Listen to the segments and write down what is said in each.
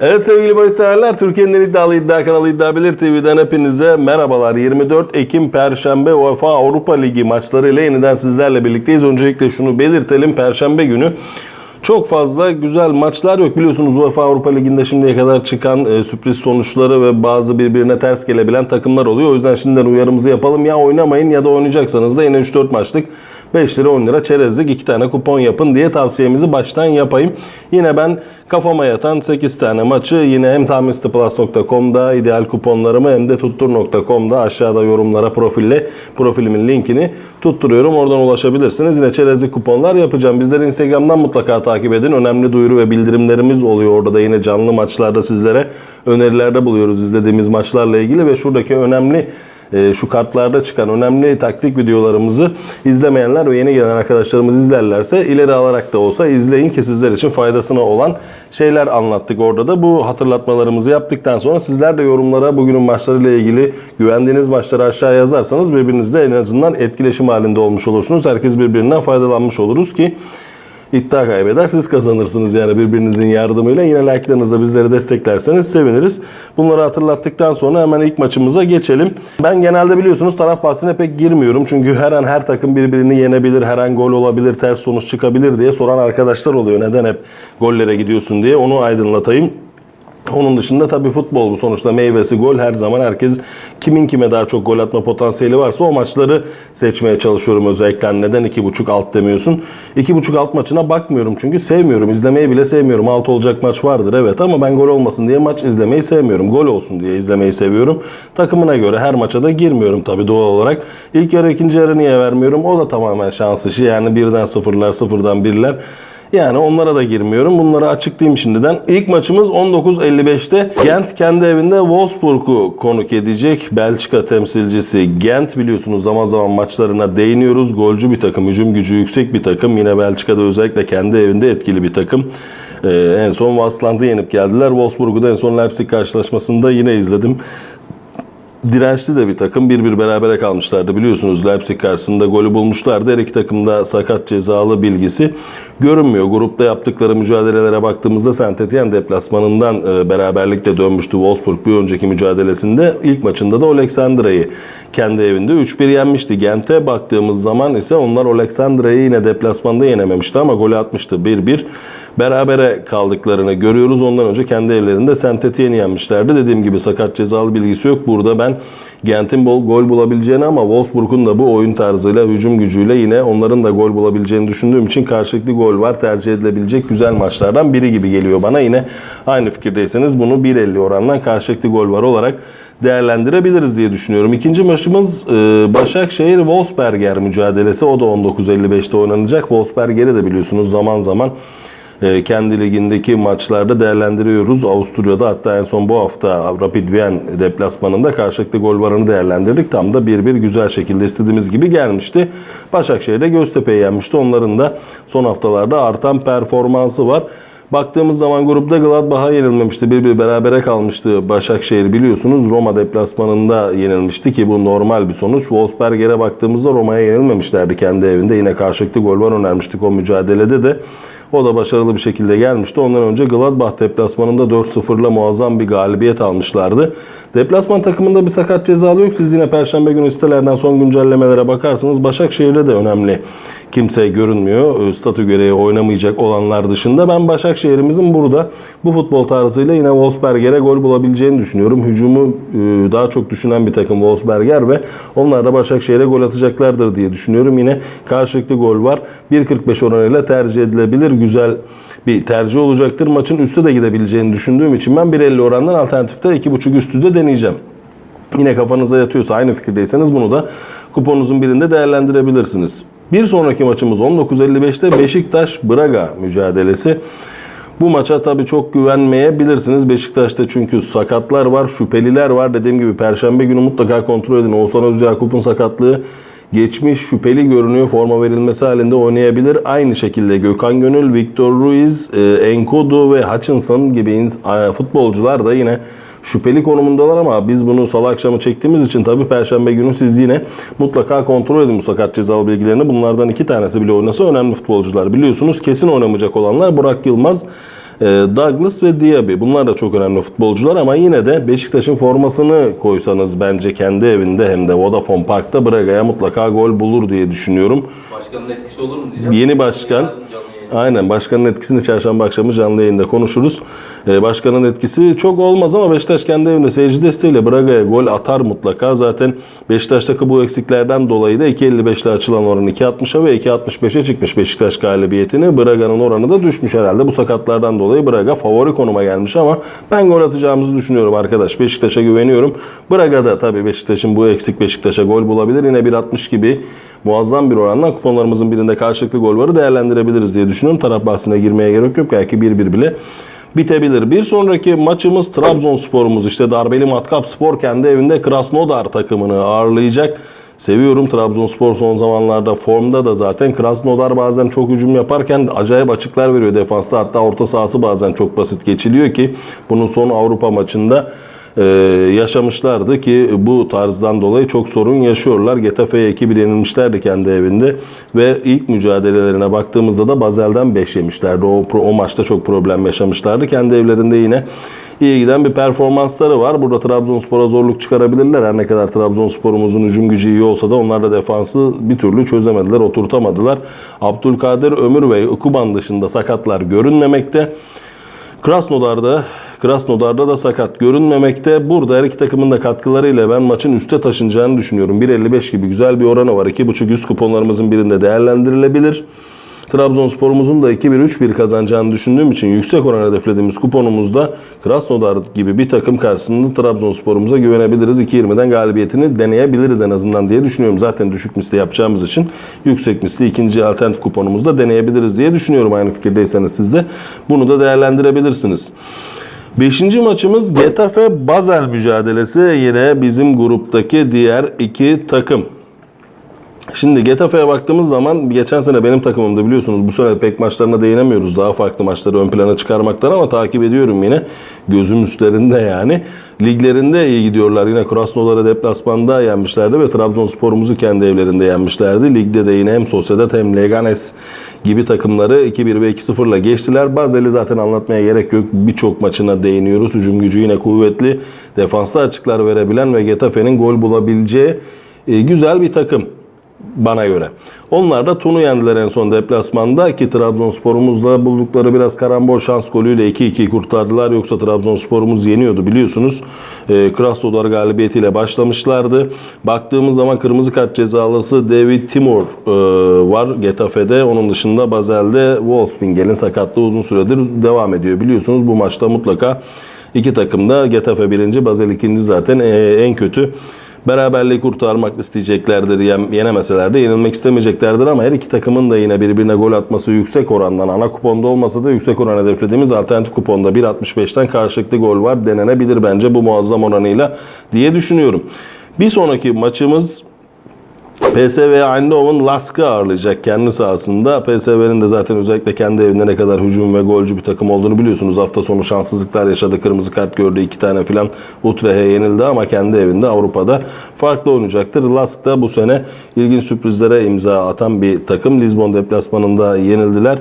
Evet sevgili bahis severler, Türkiye'nin en iddialı iddia kanalı İddia Bilir TV'den hepinize merhabalar. 24 Ekim Perşembe UEFA Avrupa Ligi maçlarıyla yeniden sizlerle birlikteyiz. Öncelikle şunu belirtelim, Perşembe günü çok fazla güzel maçlar yok. Biliyorsunuz UEFA Avrupa Ligi'nde şimdiye kadar çıkan e, sürpriz sonuçları ve bazı birbirine ters gelebilen takımlar oluyor. O yüzden şimdiden uyarımızı yapalım. Ya oynamayın ya da oynayacaksanız da yine 3-4 maçlık 5 lira 10 lira çerezlik 2 tane kupon yapın diye tavsiyemizi baştan yapayım. Yine ben kafama yatan 8 tane maçı yine hem tahminstiplus.com'da ideal kuponlarımı hem de tuttur.com'da aşağıda yorumlara profille profilimin linkini tutturuyorum. Oradan ulaşabilirsiniz. Yine çerezlik kuponlar yapacağım. Bizleri Instagram'dan mutlaka takip edin. Önemli duyuru ve bildirimlerimiz oluyor. Orada da yine canlı maçlarda sizlere önerilerde buluyoruz izlediğimiz maçlarla ilgili ve şuradaki önemli şu kartlarda çıkan önemli taktik videolarımızı izlemeyenler ve yeni gelen arkadaşlarımız izlerlerse ileri alarak da olsa izleyin ki sizler için faydasına olan şeyler anlattık orada da. Bu hatırlatmalarımızı yaptıktan sonra sizler de yorumlara bugünün maçlarıyla ilgili güvendiğiniz maçları aşağı yazarsanız birbirinizle en azından etkileşim halinde olmuş olursunuz. Herkes birbirinden faydalanmış oluruz ki iddia kaybeder siz kazanırsınız yani birbirinizin yardımıyla. Yine like'larınızla bizleri desteklerseniz seviniriz. Bunları hatırlattıktan sonra hemen ilk maçımıza geçelim. Ben genelde biliyorsunuz taraf bahsine pek girmiyorum. Çünkü her an her takım birbirini yenebilir, her an gol olabilir, ters sonuç çıkabilir diye soran arkadaşlar oluyor. Neden hep gollere gidiyorsun diye onu aydınlatayım. Onun dışında tabii futbol bu sonuçta meyvesi gol her zaman herkes kimin kime daha çok gol atma potansiyeli varsa o maçları seçmeye çalışıyorum özellikle. Neden 2.5 alt demiyorsun? 2.5 alt maçına bakmıyorum çünkü sevmiyorum. izlemeyi bile sevmiyorum. Alt olacak maç vardır evet ama ben gol olmasın diye maç izlemeyi sevmiyorum. Gol olsun diye izlemeyi seviyorum. Takımına göre her maça da girmiyorum tabii doğal olarak. İlk yarı ikinci yarı niye vermiyorum? O da tamamen şans işi. Yani birden sıfırlar sıfırdan birler. Yani onlara da girmiyorum. Bunları açıklayayım şimdiden. İlk maçımız 19.55'te Gent kendi evinde Wolfsburg'u konuk edecek. Belçika temsilcisi Gent biliyorsunuz zaman zaman maçlarına değiniyoruz. Golcü bir takım, hücum gücü yüksek bir takım. Yine Belçika'da özellikle kendi evinde etkili bir takım. Ee, en son Vassland'ı yenip geldiler. Wolfsburg'u da en son Leipzig karşılaşmasında yine izledim dirençli de bir takım. Bir bir berabere kalmışlardı biliyorsunuz. Leipzig karşısında golü bulmuşlardı. Her iki takımda sakat cezalı bilgisi görünmüyor. Grupta yaptıkları mücadelelere baktığımızda Saint Etienne deplasmanından e, beraberlikle dönmüştü Wolfsburg bir önceki mücadelesinde. ilk maçında da Alexandra'yı kendi evinde 3-1 yenmişti. Gent'e baktığımız zaman ise onlar Alexandra'yı yine deplasmanda yenememişti ama golü atmıştı 1-1 berabere kaldıklarını görüyoruz. Ondan önce kendi evlerinde Saint Etienne'i yenmişlerdi. Dediğim gibi sakat cezalı bilgisi yok. Burada ben Gent'in bol gol bulabileceğini ama Wolfsburg'un da bu oyun tarzıyla, hücum gücüyle yine onların da gol bulabileceğini düşündüğüm için karşılıklı gol var. Tercih edilebilecek güzel maçlardan biri gibi geliyor bana. Yine aynı fikirdeyseniz bunu 1.50 orandan karşılıklı gol var olarak değerlendirebiliriz diye düşünüyorum. İkinci maçımız e, Başakşehir Wolfsberger mücadelesi. O da 19.55'te oynanacak. Wolfsberger'i de biliyorsunuz zaman zaman kendi ligindeki maçlarda değerlendiriyoruz. Avusturya'da hatta en son bu hafta Rapid Wien deplasmanında karşılıklı gol varını değerlendirdik. Tam da bir bir güzel şekilde istediğimiz gibi gelmişti. Başakşehir'de Göztepe'yi yenmişti. Onların da son haftalarda artan performansı var. Baktığımız zaman grupta Gladbach'a yenilmemişti. Bir bir berabere kalmıştı Başakşehir biliyorsunuz. Roma deplasmanında yenilmişti ki bu normal bir sonuç. Wolfsberger'e baktığımızda Roma'ya yenilmemişlerdi kendi evinde. Yine karşılıklı gol var önermiştik o mücadelede de. O da başarılı bir şekilde gelmişti. Ondan önce Gladbach deplasmanında 4-0'la muazzam bir galibiyet almışlardı. Deplasman takımında bir sakat cezalı yok. Siz yine Perşembe günü sitelerden son güncellemelere bakarsınız. Başakşehir'de de önemli kimse görünmüyor. Statü gereği oynamayacak olanlar dışında. Ben Başakşehir'imizin burada bu futbol tarzıyla yine Wolfsberger'e gol bulabileceğini düşünüyorum. Hücumu e, daha çok düşünen bir takım Wolfsberger ve onlar da Başakşehir'e gol atacaklardır diye düşünüyorum. Yine karşılıklı gol var. 1.45 oranıyla tercih edilebilir. Güzel bir tercih olacaktır. Maçın üstü de gidebileceğini düşündüğüm için ben 1.50 orandan alternatifte 2.5 üstü de deneyeceğim. Yine kafanıza yatıyorsa aynı fikirdeyseniz bunu da kuponunuzun birinde değerlendirebilirsiniz. Bir sonraki maçımız 19.55'te Beşiktaş-Braga mücadelesi. Bu maça tabii çok güvenmeyebilirsiniz. Beşiktaş'ta çünkü sakatlar var, şüpheliler var. Dediğim gibi Perşembe günü mutlaka kontrol edin. Oğuzhan Özyakup'un sakatlığı geçmiş şüpheli görünüyor. Forma verilmesi halinde oynayabilir. Aynı şekilde Gökhan Gönül, Victor Ruiz, e, Enkodu ve Hutchinson gibi futbolcular da yine şüpheli konumundalar ama biz bunu salı akşamı çektiğimiz için tabii perşembe günü siz yine mutlaka kontrol edin bu sakat cezalı bilgilerini. Bunlardan iki tanesi bile oynasa önemli futbolcular biliyorsunuz. Kesin oynamayacak olanlar Burak Yılmaz Douglas ve Diaby bunlar da çok önemli futbolcular ama yine de Beşiktaş'ın formasını koysanız bence kendi evinde hem de Vodafone Park'ta Braga'ya mutlaka gol bulur diye düşünüyorum. Başkanın etkisi olur mu diyeceğim. Yeni başkan canlı. Aynen başkanın etkisini çarşamba akşamı canlı yayında konuşuruz. Ee, başkanın etkisi çok olmaz ama Beşiktaş kendi evinde seyirci desteğiyle Braga'ya gol atar mutlaka. Zaten Beşiktaş'taki bu eksiklerden dolayı da 2.55 ile açılan oran 2.60'a ve 2.65'e çıkmış Beşiktaş galibiyetini. Braga'nın oranı da düşmüş herhalde. Bu sakatlardan dolayı Braga favori konuma gelmiş ama ben gol atacağımızı düşünüyorum arkadaş. Beşiktaş'a güveniyorum. Braga'da tabii Beşiktaş'ın bu eksik Beşiktaş'a gol bulabilir. Yine 1.60 gibi muazzam bir oranla kuponlarımızın birinde karşılıklı gol varı değerlendirebiliriz diye düşünüyorum. Taraf bahsine girmeye gerek yok. Belki 1-1 bile bitebilir. Bir sonraki maçımız Trabzonspor'umuz. İşte darbeli matkap spor kendi evinde Krasnodar takımını ağırlayacak. Seviyorum Trabzonspor son zamanlarda formda da zaten Krasnodar bazen çok hücum yaparken acayip açıklar veriyor defansta. Hatta orta sahası bazen çok basit geçiliyor ki bunun son Avrupa maçında yaşamışlardı ki bu tarzdan dolayı çok sorun yaşıyorlar. Getafe'ye 2-1 yenilmişlerdi kendi evinde ve ilk mücadelelerine baktığımızda da Bazel'den 5 yemişlerdi. O, o maçta çok problem yaşamışlardı. Kendi evlerinde yine iyi giden bir performansları var. Burada Trabzonspor'a zorluk çıkarabilirler. Her ne kadar Trabzonspor'umuzun hücum gücü iyi olsa da onlar da defansı bir türlü çözemediler, oturtamadılar. Abdülkadir Ömür ve Ukuban dışında sakatlar görünmemekte. Krasnodar'da Krasnodar'da da sakat görünmemekte. Burada her iki takımın da katkılarıyla ben maçın üste taşınacağını düşünüyorum. 1.55 gibi güzel bir oranı var. 2.5 üst kuponlarımızın birinde değerlendirilebilir. Trabzonspor'umuzun da 2-1-3-1 kazanacağını düşündüğüm için yüksek oran hedeflediğimiz kuponumuzda Krasnodar gibi bir takım karşısında Trabzonspor'umuza güvenebiliriz. 2.20'den galibiyetini deneyebiliriz en azından diye düşünüyorum. Zaten düşük misli yapacağımız için yüksek misli ikinci alternatif kuponumuzda deneyebiliriz diye düşünüyorum. Aynı fikirdeyseniz siz de bunu da değerlendirebilirsiniz. Beşinci maçımız Getafe Basel mücadelesi. Yine bizim gruptaki diğer iki takım. Şimdi Getafe'ye baktığımız zaman geçen sene benim takımımda biliyorsunuz bu sene pek maçlarına değinemiyoruz. Daha farklı maçları ön plana çıkarmaktan ama takip ediyorum yine. Gözüm üstlerinde yani. Liglerinde iyi gidiyorlar. Yine Krasnodar'ı deplasmanda yenmişlerdi ve Trabzonspor'umuzu kendi evlerinde yenmişlerdi. Ligde de yine hem Sociedad hem Leganes gibi takımları 2-1 ve 2-0 ile geçtiler. Bazel'i zaten anlatmaya gerek yok. Birçok maçına değiniyoruz. Hücum gücü yine kuvvetli. Defansta açıklar verebilen ve Getafe'nin gol bulabileceği e, güzel bir takım bana göre. Onlar da Tun'u yendiler en son deplasmanda ki Trabzonspor'umuzla buldukları biraz karambol şans golüyle 2-2 kurtardılar. Yoksa Trabzonspor'umuz yeniyordu biliyorsunuz. E, Krasnodar galibiyetiyle başlamışlardı. Baktığımız zaman kırmızı kart cezalısı David Timur e, var Getafe'de. Onun dışında Bazel'de Wolfswingel'in sakatlığı uzun süredir devam ediyor. Biliyorsunuz bu maçta mutlaka iki takım da Getafe birinci, Basel ikinci zaten e, en kötü beraberliği kurtarmak isteyeceklerdir. Yen, yenemeseler de yenilmek istemeyeceklerdir ama her iki takımın da yine birbirine gol atması yüksek orandan ana kuponda olmasa da yüksek oran hedeflediğimiz alternatif kuponda 1.65'ten karşılıklı gol var denenebilir bence bu muazzam oranıyla diye düşünüyorum. Bir sonraki maçımız PSV Eindhoven Lask'ı ağırlayacak kendi sahasında. PSV'nin de zaten özellikle kendi evinde ne kadar hücum ve golcü bir takım olduğunu biliyorsunuz. Hafta sonu şanssızlıklar yaşadı. Kırmızı kart gördü. iki tane filan Utrecht'e yenildi ama kendi evinde Avrupa'da farklı oynayacaktır. Lask da bu sene ilginç sürprizlere imza atan bir takım. Lisbon deplasmanında yenildiler.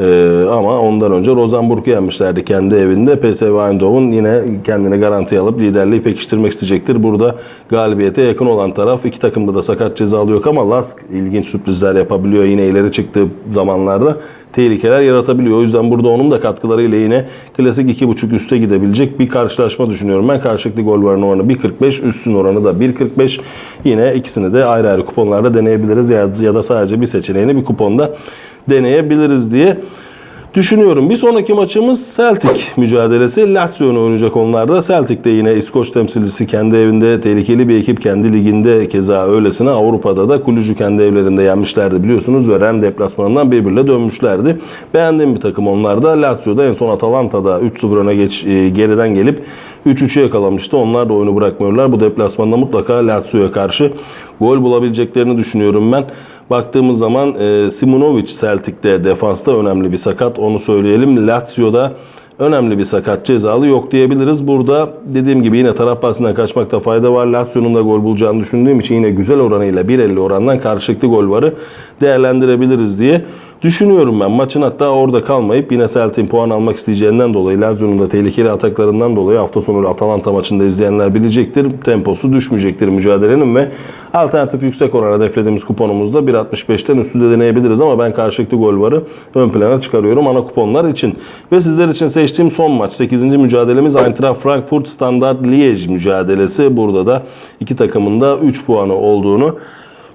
Ee, ama ondan önce Rosenborg'u yenmişlerdi kendi evinde. PSV Eindhoven yine kendini garantiye alıp liderliği pekiştirmek isteyecektir. Burada galibiyete yakın olan taraf iki takımda da sakat cezalı yok ama Lask ilginç sürprizler yapabiliyor. Yine ileri çıktığı zamanlarda tehlikeler yaratabiliyor. O yüzden burada onun da katkılarıyla yine klasik 2.5 üste gidebilecek bir karşılaşma düşünüyorum. Ben karşılıklı gol varın oranı 1.45, üstün oranı da 1.45. Yine ikisini de ayrı ayrı kuponlarda deneyebiliriz ya, ya da sadece bir seçeneğini bir kuponda deneyebiliriz diye düşünüyorum. Bir sonraki maçımız Celtic mücadelesi. Lazio'nu oynayacak onlar da. Celtic de yine İskoç temsilcisi kendi evinde tehlikeli bir ekip. Kendi liginde keza öylesine Avrupa'da da Kulücü kendi evlerinde yenmişlerdi biliyorsunuz. Ve Ren deplasmanından birbirle dönmüşlerdi. Beğendiğim bir takım onlar da. Lazio'da en son Atalanta'da 3-0 öne geç, e, geriden gelip 3-3'ü yakalamıştı. Onlar da oyunu bırakmıyorlar. Bu deplasmanda mutlaka Lazio'ya karşı gol bulabileceklerini düşünüyorum ben. Baktığımız zaman e, Simonovic Celtic'te defansta önemli bir sakat onu söyleyelim. Lazio'da önemli bir sakat cezalı yok diyebiliriz. Burada dediğim gibi yine taraf bahsinden kaçmakta fayda var. Lazio'nun da gol bulacağını düşündüğüm için yine güzel oranıyla 1.50 orandan karşılıklı gol varı değerlendirebiliriz diye Düşünüyorum ben maçın hatta orada kalmayıp yine Celtic'in puan almak isteyeceğinden dolayı Lazio'nun da tehlikeli ataklarından dolayı hafta sonu Atalanta maçında izleyenler bilecektir. Temposu düşmeyecektir mücadelenin ve alternatif yüksek oran hedeflediğimiz kuponumuzda 1.65'ten üstü de deneyebiliriz ama ben karşılıklı gol varı ön plana çıkarıyorum ana kuponlar için. Ve sizler için seçtiğim son maç 8. mücadelemiz Eintracht Frankfurt Standard Liège mücadelesi. Burada da iki takımın da 3 puanı olduğunu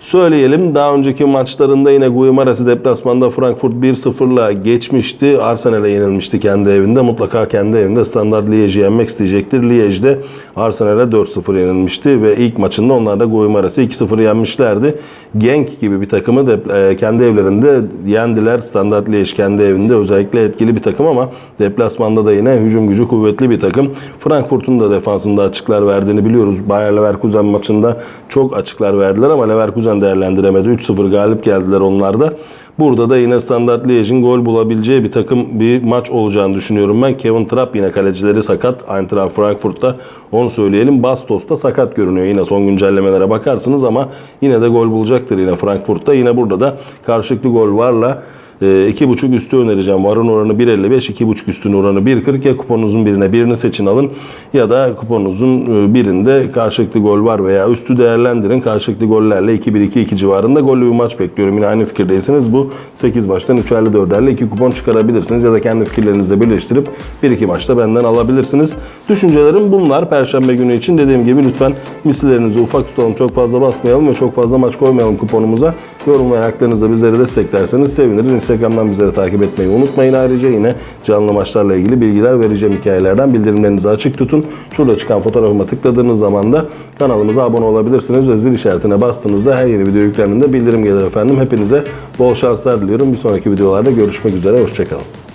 Söyleyelim daha önceki maçlarında yine Guimarães'i deplasmanda Frankfurt 1-0'la geçmişti. Arsenal'e yenilmişti kendi evinde. Mutlaka kendi evinde Standard Liège'i yenmek isteyecektir. Liège'de Arsenal'e 4-0 yenilmişti ve ilk maçında onlar da Guimarães'i 2-0 yenmişlerdi. Genk gibi bir takımı e, kendi evlerinde yendiler. Standard Liège kendi evinde özellikle etkili bir takım ama deplasmanda da yine hücum gücü kuvvetli bir takım. Frankfurt'un da defansında açıklar verdiğini biliyoruz. Bayer Leverkusen maçında çok açıklar verdiler ama Leverkusen değerlendiremedi. 3-0 galip geldiler onlar da. Burada da yine Standard Liège'in gol bulabileceği bir takım bir maç olacağını düşünüyorum ben. Kevin Trapp yine kalecileri sakat. Eintracht Frankfurt'ta onu söyleyelim. Bastos da sakat görünüyor. Yine son güncellemelere bakarsınız ama yine de gol bulacaktır yine Frankfurt'ta. Yine burada da karşılıklı gol varla 2.5 üstü önereceğim. Varın oranı 1.55, 2.5 üstün oranı 1.40. Ya kuponunuzun birine birini seçin alın ya da kuponunuzun e, birinde karşılıklı gol var veya üstü değerlendirin. Karşılıklı gollerle 2-1-2-2 civarında gollü bir maç bekliyorum. Yine aynı fikirdeyseniz bu 8 maçtan 3'erli 4'erli 2 kupon çıkarabilirsiniz ya da kendi fikirlerinizle birleştirip 1-2 maçta benden alabilirsiniz. Düşüncelerim bunlar. Perşembe günü için dediğim gibi lütfen mislilerinizi ufak tutalım. Çok fazla basmayalım ve çok fazla maç koymayalım kuponumuza. Yorum ve ayaklarınızla bizleri desteklerseniz seviniriz. Instagram'dan bizleri takip etmeyi unutmayın. Ayrıca yine canlı maçlarla ilgili bilgiler vereceğim hikayelerden bildirimlerinizi açık tutun. Şurada çıkan fotoğrafıma tıkladığınız zaman da kanalımıza abone olabilirsiniz ve zil işaretine bastığınızda her yeni video yüklendiğinde bildirim gelir efendim. Hepinize bol şanslar diliyorum. Bir sonraki videolarda görüşmek üzere. Hoşçakalın.